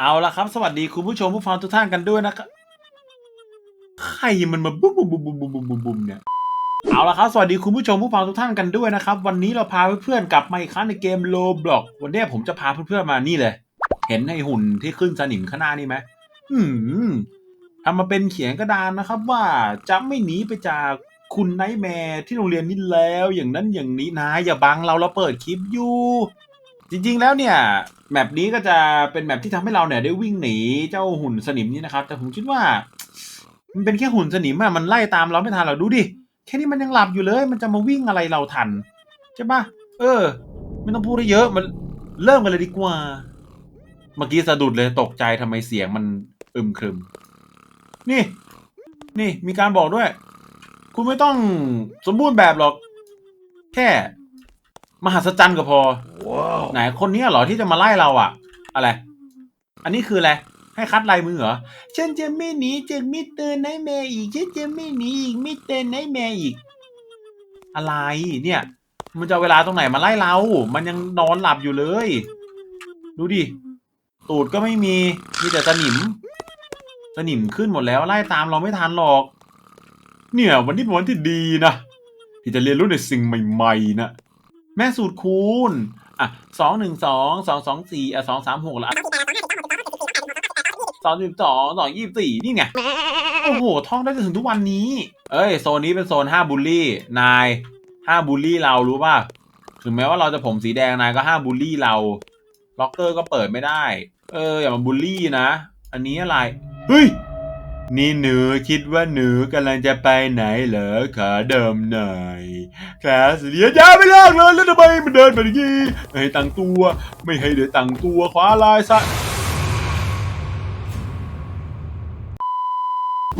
เอาละครับ สวัสดีคุณผู้ชมผู้ฟังทุกท่านกันด้วยนะครับใครมันมาบุ้มบุ้มบุ้มบุ้มบุ้มบุ้มบุ้มเนี่ยเอาละครับสวัสดีคุณผู้ชมผู้ฟังทุกท่านกันด้วยนะครับ วันนี้เราพาเพื่อนๆกลับมาอีกครั้งในเกมโลบล็อกวันนี้ผมจะพาเพื่อนๆมานี่เลย เห็นไอ้หุ่นที่ขึ้นสนิมข้างหน้านี่ไหมอืมทำมาเป็นเขียนกระดานนะครับ ว่าจะไม่หนีไปจากคุณไนท์แมร์ที่โรงเรียนนี้แล้ว อย่างนั้นอย่างนี้นะอย่าบังเราเราเปิดคลิปอยู่ จริงๆแล้วเนี่ยแมปนี้ก็จะเป็นแมปที่ทำให้เราเนี่ยได้วิ่งหนีเจ้าหุ่นสนิมนี้นะครับ แต่ผมคิดว่า มันเป็นแค่หุ่นสนิมอะมันไล่ตามเราไม่ทันเราดูดิแค่นี้มันยังหลับอยู่เลย มันจะมาวิ่งอะไรเราทันใช่ปะเออ ไม่ต้องพูดให้เยอะมันเริ่มกันเลยดีกว่า เมื่อกี้สะดุดเลยตกใจทำไมเสียงมันอึมครึม นี่ นี่มีการบอกด้วย คุณไม่ต้องสมบูรณ์แบบหรอก แค่ มหัศจรรย์ก็พอไหนคนเนี้ยเหรอที่จะมาไล่เราอะอะไร อันนี้คืออะไร ให้คัดลายมือเหรอฉันจะไม่หนีจากมิสเตอร์ไนท์แมร์อีกฉันจะไม่หนีอีกมิสเตอร์ไนท์แมร์อีก อะไรเนี่ย มันจะเอาเวลาตรงไหนมาไล่เรา มันยังนอนหลับอยู่เลย ดูดิ ตูดก็ไม่มี มีแต่สนิมสนิมขึ้นหมดแล้วไล่ตามเราไม่ทันหรอก เนี่ย วันนี้เป็นวันที่ดีนะที่จะเรียนรู้ในสิ่งใหม่ ๆนะ แม่สูตรคูณ อะสองหนึ่งสองสองสองสี่อะสองสามหกละสองสิบสองสองยี่สิบสี่นี่ไง โอ้โห ท่องได้จนถึงทุกวันนี้ เอ้ย โซนนี้เป็นโซนห้าบูลลี่ นายห้าบูลลี่เรารู้ป่ะ ถึงแม้ว่าเราจะผมสีแดงนายก็ห้าบูลลี่เรา ล็อกเกอร์ก็เปิดไม่ได้ เอออย่ามาบูลลี่นะ อันนี้อะไร เฮ้ย นี่หนูคิดว่าหนูกำลังจะไปไหนเหรอขอเดิมหน่อยคลสเลียยาไม่เลิกเลยแล้วทำไมมันเดินแบบนี้ไม่ให้ตั้งตัว ไม่ให้เดี๋ยวตั้งตัวขวาลายซะ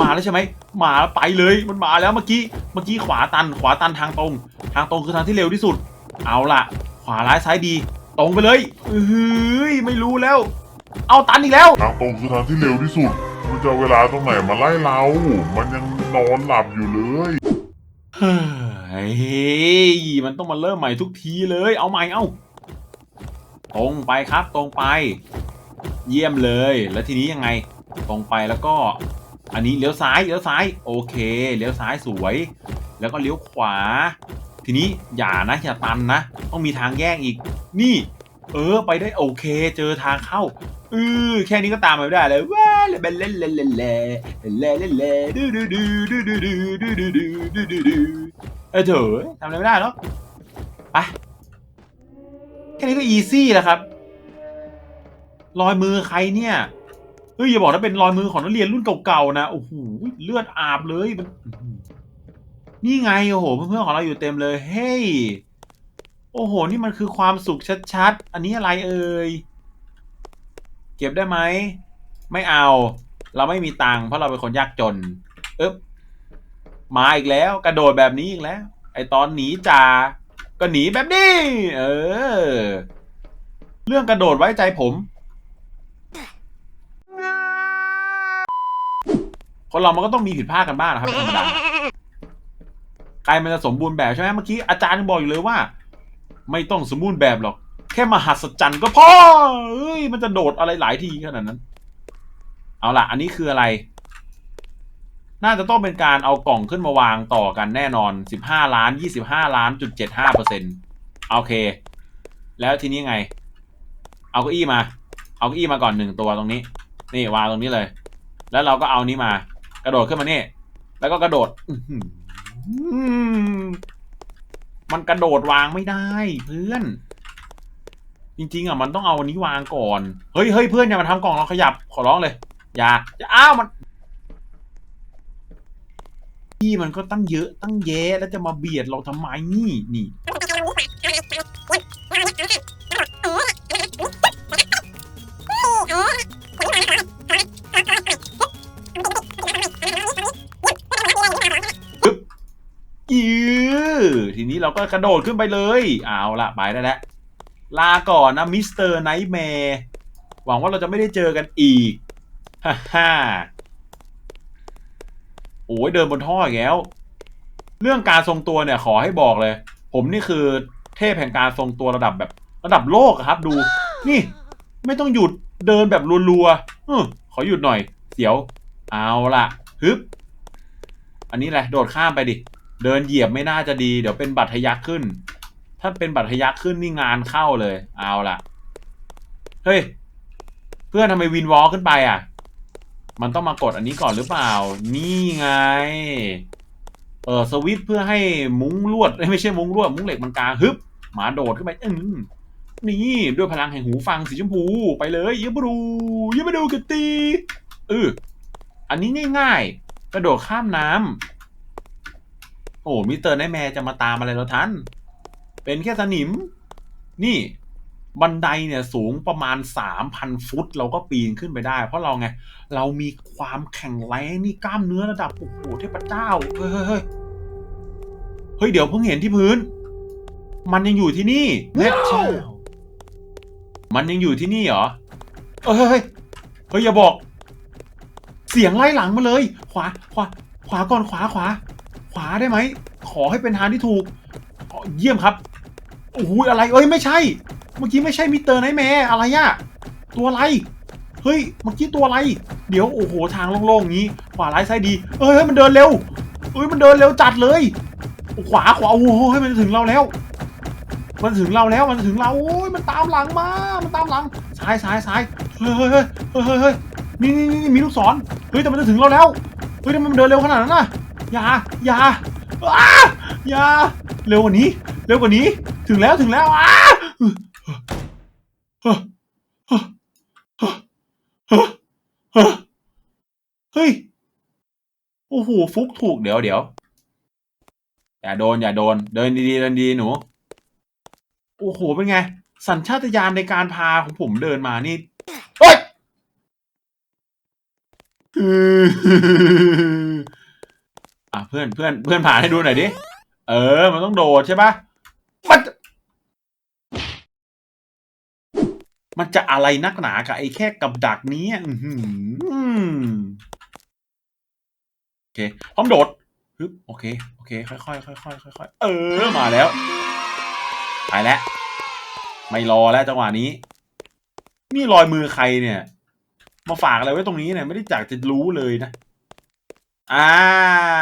มาแล้วใช่ไหมมาไปเลยมันมาแล้วเมื่อกี้เมื่อกี้ขวาตันขวาตันทางตรง ทางตรงคือทางที่เร็วที่สุด เอาล่ะ ขวาร้ายซ้ายดี ตรงไปเลยเฮ้ยไม่รู้แล้ว เอาตันอีกแล้วทางตรงคือทางที่เร็วที่สุด มันจะเอาเวลาตรงไหนมาไล่เรา มันยังนอนหลับอยู่เลยเฮ้ยมันต้องมาเริ่มใหม่ทุกทีเลย เอาใหม่เอาตรงไปครับ ตรงไป เยี่ยมเลย แล้วทีนี้ยังไง ตรงไปแล้วก็ อันนี้เลี้ยวซ้ายเลี้ยวซ้าย โอเค เลี้ยวซ้ายสวย แล้วก็เลี้ยวขวา ทีนี้อย่านะอย่าตันนะ ต้องมีทางแยกอีก นี่ เออ ไปได้โอเค เจอทางเข้าเออแค่นี้ก็ตามไปไม่ได้เลยว้าเล่นเล่นเล่นเล่นเล่นเล่นเล่นเล่นดูดูดูดูดูดูดูดูดูดูดูดูเออเถอะทำอะไรไม่ได้หรอกไปแค่นี้ก็อีซี่แล้วครับ รอยมือใครเนี่ยเฮ้ยอย่าบอกนะเป็นรอยมือของนักเรียนรุ่นเก่าๆนะโอ้โหเลือดอาบเลยมันนี่ไงโอ้โหเพื่อนๆของเราอยู่เต็มเลยเฮ้ย โอ้โห นี่มันคือความสุขชัดๆ อันนี้อะไรเอ่ย เก็บได้ไหม ไม่เอา เราไม่มีตังค์เพราะเราเป็นคนยากจนเอ๊บมาอีกแล้ว กระโดดแบบนี้อีกแล้ว ไอตอนหนีจ่าก็หนีแบบนี้ เออ เรื่องกระโดดไว้ใจผม คนเรามันก็ต้องมีผิดพลาดกันบ้างนะครับธรรมดาใครมันจะสมบูรณ์แบบใช่ไหมเมื่อกี้อาจารย์บอกอยู่เลยว่า ไม่ต้องสมบูรณ์แบบหรอก แค่มหัศจรรย์ก็พอเอ้ยมันจะโดดอะไรหลายทีขนาดนั้น เอาล่ะ อันนี้คืออะไร น่าจะต้องเป็นการเอากล่องขึ้นมาวางต่อกันแน่นอน 15 ล้าน 25 ล้านจุด75เปอร์เซ็นต์โอเค แล้วทีนี้ไง เอาเก้าอี้มา เอาเก้าอี้มาก่อนหนึ่งตัวตรงนี้ นี่วางตรงนี้เลย แล้วเราก็เอานี้มา กระโดดขึ้นมานี่ แล้วก็กระโดด มันกระโดดวางไม่ได้เพื่อน จริง ๆอะมันต้องเอาอันนี้วางก่อน เฮ้ยเฮ้ยเพื่อนอย่ามาทำกล่องเราขยับขอร้องเลย อย่าอย่าอ้าวมันพี่มันก็ตั้งเยอะตั้งแยะแล้วจะมาเบียดเราทำไมนี่นี่ยื ทีนี้เราก็กระโดดขึ้นไปเลย เอาละไปได้แล้วลาก่อนนะมิสเตอร์ไนท์แมร์หวังว่าเราจะไม่ได้เจอกันอีกฮ่าฮ่าโอ้ยเดินบนท่ออีกแล้ว เรื่องการทรงตัวเนี่ยขอให้บอกเลย ผมนี่คือเทพแห่งการทรงตัวระดับแบบระดับโลกครับดู นี่ ไม่ต้องหยุดเดินแบบรัวๆอขอหยุดหน่อยเดี๋ยว เอาละฮึบ อันนี้แหละ โดดข้ามไปดิ เดินเหยียบไม่น่าจะดี เดี๋ยวเป็นบัตรทะยักขึ้น ถ้าเป็นบัตรทะยักขึ้นนี่งานเข้าเลย เอาล่ะ เฮ้ย เพื่อนทำไมวินวอลขึ้นไปอะ มันต้องมากดอันนี้ก่อนหรือเปล่า นี่ไง เออสวิตเพื่อให้มุ้งลวดไม่ใช่มุ้งลวด มุ้งเหล็กมันกางฮึบหมาโดดขึ้นไปอืมนี่ด้วยพลังแห่งหูฟังสีชมพูไปเลยยิบดูยิบดูกตีเอออันนี้ง่ายๆ กระโดดข้ามน้ำ โอ้มิสเตอร์ไนท์แมร์จะมาตามอะไรเราทัน เป็นแค่สนิม นี่บันไดเนี่ยสูงประมาณสามพันฟุต เราก็ปีนขึ้นไปได้ เพราะเราไง เรามีความแข็งแรงนี่กล้ามเนื้อระดับโอ้โหเทพเจ้า เฮ้ยเฮ้ยเฮ้ยเฮ้ยเดี๋ยวเพิ่งเห็นที่พื้น มันยังอยู่ที่นี่แม่เจ้ามันยังอยู่ที่นี่เหรอเอ้ยเฮ้ยเฮ้ยเฮ้ยอย่าบอก เสียงไล่หลังมาเลย ขวาขวาขวาก่อนขวาขวา ขวาได้ไหม ขอให้เป็นทางที่ถูก เยี่ยมครับ โอ้โหอะไร เอ้ยไม่ใช่ เมื่อกี้ไม่ใช่มิสเตอร์ไนแมร์อะไรอะตัวอะไร เฮ้ย เมื่อกี้ตัวอะไร เดี๋ยวโอ้โหทางโล่งๆอย่างนี้ขวาร้ายซ้ายดี เอ้ยเฮ้ยมันเดินเร็ว เอ้ยมันเดินเร็วจัดเลย ขวาขวาโอ้โหให้มันถึงเราแล้ว มันถึงเราแล้วมันถึงเราโอ้ยมันตามหลังมา มันตามหลังซ้ายซ้ายซ้ายเฮ้ยเฮ้ยเฮ้ยเฮ้ยเฮ้ยเฮ้ยนี่นี่นี่มีลูกศรเฮ้ยแต่มันจะถึงเราแล้วเฮ้ยทำไมมันเดินเร็วขนาดนั้นน่ะ อย่าอย่าอ้าอย่าเร็วกว่านี้ เร็วกว่านี้ ถึงแล้วถึงแล้วอ้าเฮ้ยโอ้โหฟุกถูกเดี๋ยวเดี๋ยวอย่าโดนอย่าโดน เดินดีๆเดินดีๆหนูโอ้โหเป็นไง สัญชาตญาณในการพาของผมเดินมานี่เฮ้ย อะเพื่อนเพื่อนเพื่อนผ่านให้ดูหน่อยดิ เออ มันต้องโดดใช่ปะมัน มันจะอะไรนักหนากับไอ้แค่กับดักนี้อืโอเคพร้อมโดดฮึบโอเค โอเค ค่อยๆค่อยๆค่อยๆเออ มาแล้ว ไปแล้ว ไม่รอแล้วจังหวะนี้ นี่รอยมือใครเนี่ย มาฝากอะไรไว้ตรงนี้เนี่ย ไม่ได้จากจะรู้เลยนะ อ่า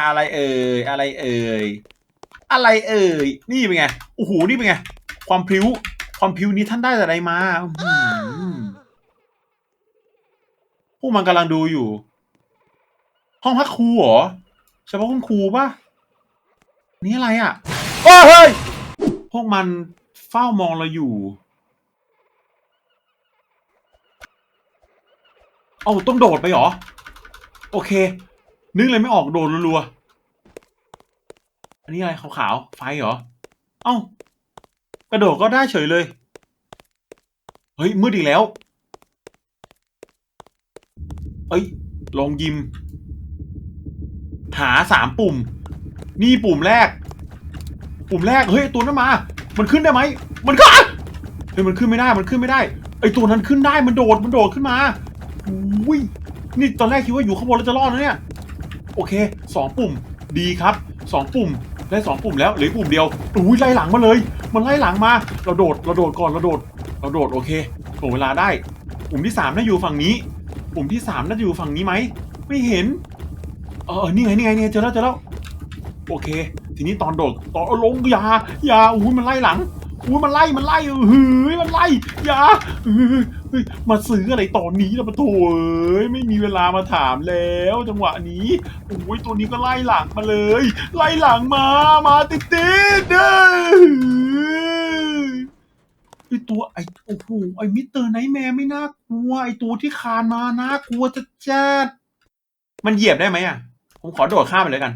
อะไรเอ่ย อะไรเอ่ย อะไรเอ่ย นี่เป็นไง โอ้โห นี่เป็นไง ความพริ้ว ความพริ้วนี้ท่านได้แต่อะไรมาอื้อหือพวกมันกำลังดูอยู่ ห้องพักครูเหรอเฉพาะคุณครูปะนี่อะไรอะโอ้เฮ้ย พวกมันเฝ้ามองเราอยู่ เอาต้องโดดไปเหรอ โอเค นึกเลยไม่ออกโดดรัวๆอันนี้อะไรขาวๆไฟเหรอ เอ้ากระโดดก็ได้เฉยเลย เฮ้ยมืดอีกแล้วเอ้ยลองยิม หาสามปุ่ม นี่ปุ่มแรก ปุ่มแรกเฮ้ยตัวนั้นมา มันขึ้นได้ไหมมันก็เฮ้ยมันขึ้นไม่ได้มันขึ้นไม่ได้ไอตัวนั้นขึ้นได้มันโดดมันโดดขึ้นมาอุ้ยนี่ตอนแรกคิดว่าอยู่ข้างบนแล้วจะรอดนะเนี่ย โอเคสองปุ่มดีครับสองปุ่มได้สองปุ่มแล้วเหลือปุ่มเดียวอุ้ยไล่หลังมาเลย มันไล่หลังมา เราโดดเราโดดก่อนเราโดดเราโดดโอเคถ่วงเวลาได้ ปุ่มที่สามน่าอยู่ฝั่งนี้ ปุ่มที่สามน่าจะอยู่ฝั่งนี้ไหมไม่เห็นเออนี่ไงนี่ไงนี่เจอแล้วเจอแล้วโอเค ทีนี้ตอนโดดตอนเอาลงยายาอุ้ยมันไล่หลังอุ้ยมันไล่มันไล่เฮ้ยมันไล่ยา ฮ้ยมาซื้ออะไรตอนนี้ละปะโถเอ้ยไม่มีเวลามาถามแล้ว จังหวะนี้โอ้ยตัวนี้ก็ไล่หลังมาเลย ไล่หลังมามาติดติดๆเด้อไอตัวไอโอ้โหไอมิสเตอร์ไนท์แมร์ไม่น่ากลัวไอตัวที่คานมาน่ากลัวจัดจัดมันเหยียบได้ไหมอะ ผมขอโดดข้ามไปเลยกัน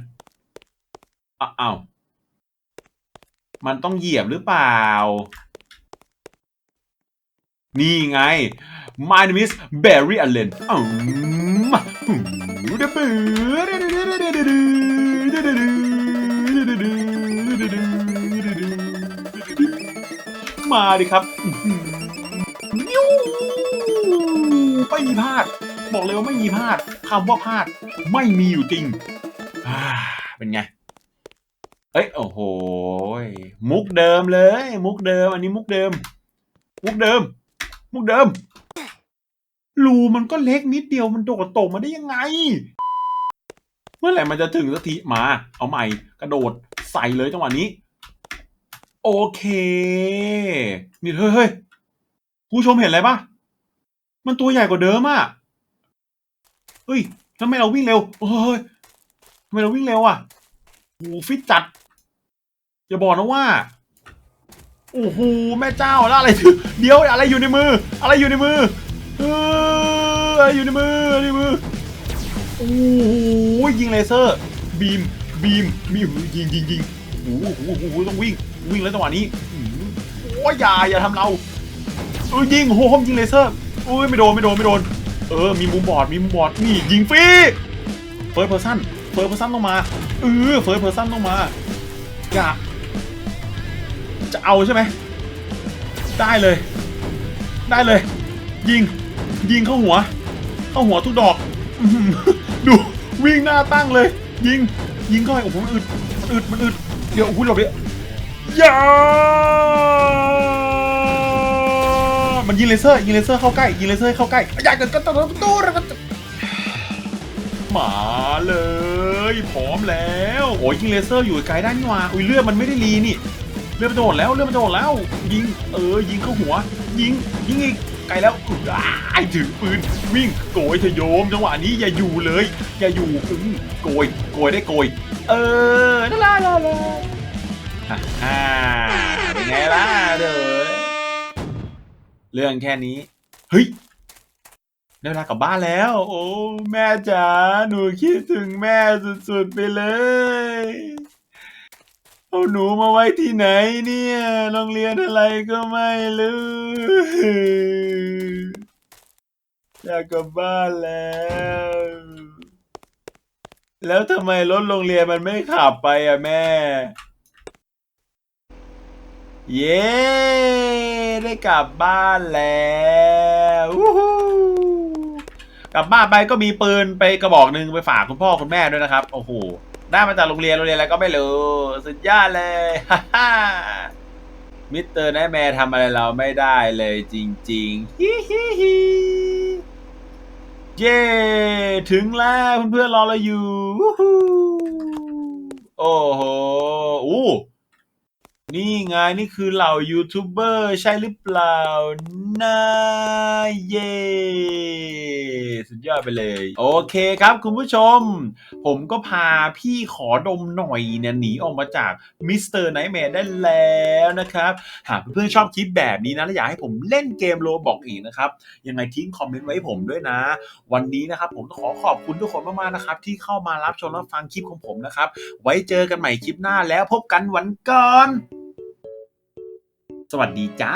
อ้าวมันต้องเหยียบหรือเปล่า นี่ไง My name is Barry Allen อืมมาดิครับอื้อหือนิ้วไม่มีพลาด บอกเลยว่าไม่มีพลาดคำว่าพลาดไม่มีอยู่จริง เป็นไง เอ้ย โอ้โหยมุกเดิมเลย มุกเดิม อันนี้มุกเดิม มุกเดิม มุกเดิม รูมันก็เล็กนิดเดียวมันโดดตกมาได้ยังไง เมื่อไหร่มันจะถึงสักทีมา เอาใหม่ กระโดดใส่เลยจังหวะนี้ โอเค นี่เฮ้ยเฮ้ยผู้ชมเห็นอะไรปะมันตัวใหญ่กว่าเดิมอะเฮ้ยทำไมเราวิ่งเร็วเฮ้ยทำไมเราวิ่งเร็วอะโอ้โหฟิตจัด อย่าบอกนะว่า โอ้โหแม่เจ้าแล้วอะไรเดี๋ยวอะไรอยู่ในมือ อะไรอยู่ในมือเอออะไรอยู่ในมืออะไรในมือโอ้โหยิงเลเซอร์บีมบีมบีมยิงยิงยิงโอ้โหโอ้โหต้องวิ่งวิ่งแล้วจังหวะนี้โอ้ยอย่าอย่าทำเราเออยิงโอ้โหมยิงเลเซอร์โอ้ยไม่โดนไม่โดนไม่โดนเออมีมุมบอดมีมุมบอดนี่ยิงฟรีเฟิร์สเพอร์ซันเฟิร์สเพอร์ซันต้องมาเออเฟิร์สเพอร์ซันต้องมาอย่า จะเอาใช่ไหม ได้เลย ได้เลย ยิง ยิงเข้าหัว เข้าหัวทุกดอก ดูวิ่งหน้าตั้งเลย ยิง ยิงเข้าไปโอ้โหมันอึดมันอึดมันอึดเดี๋ยวโอ้โหหลบเดี๋ยวอย่ามันยิงเลเซอร์ยิงเลเซอร์เข้าใกล้ยิงเลเซอร์เข้าใกล้อยากจะก็ต้องตู้แล้วก็มาเลยพร้อมแล้วโอ้ยยิงเลเซอร์อยู่ไกลด้านนี่ว่าอุ้ยเลือดมันไม่ได้รีนี่ เลือมันจะหมดแล้วเลือมันจะหมดแล้ว ยิงเออยิงเข้าหัว ยิงยิงอีกไกลแล้วอึอ้ายถือปืนวิ่งโกยเธอโยมจังหวะนี้อย่าอยู่เลย อย่าอยู่อึ้งโกยโกยได้โกย เออนั่นละละลาฮ่าเป็นไงล่ะเด้อเรื่องแค่นี้เฮ้ยได้เวลากลับบ้านแล้ว โอ้ แม่จ๋าหนูคิดถึงแม่สุดๆไปเลย เอาหนูมาไว้ที่ไหนเนี่ย โรงเรียนอะไรก็ไม่รู้อยากกลับบ้านแล้ว แล้วทำไมรถโรงเรียนมันไม่ขับไปอะแม่ เย้ ได้กลับบ้านแล้วกลับบ้านไปก็มีปืนไปกระบอกหนึ่งไปฝากคุณพ่อคุณแม่ด้วยนะครับ โอ้โห ได้มาจากโรงเรียนโรงเรียนอะไรก็ไม่รู้สุดยอดเลย มิสเตอร์ไนแมร์ทำอะไรเราไม่ได้เลยจริงๆฮิฮิฮิเย้ถึงแล้วเพื่อนๆรอเราอยู่ โอ้โห อู้ นี่ไงนี่คือเหล่ายูทูบเบอร์ใช่หรือเปล่านะเย่สุดยอดไปเลย โอเคครับคุณผู้ชม ผมก็พาพี่ขอดมหน่อยเนี่ยหนีออกมาจากมิสเตอร์ไนท์แมร์ได้แล้วนะครับ หากเพื่อนๆชอบคลิปแบบนี้นะ และอยากให้ผมเล่นเกมโลบอกอีกนะครับ ยังไงทิ้งคอมเมนต์ไว้ให้ผมด้วยนะ วันนี้นะครับผมต้องขอขอบคุณทุกคนมากๆนะครับ ที่เข้ามารับชมรับฟังคลิปของผมนะครับ ไว้เจอกันใหม่คลิปหน้าแล้วพบกันวันก่อน สวัสดีจ้า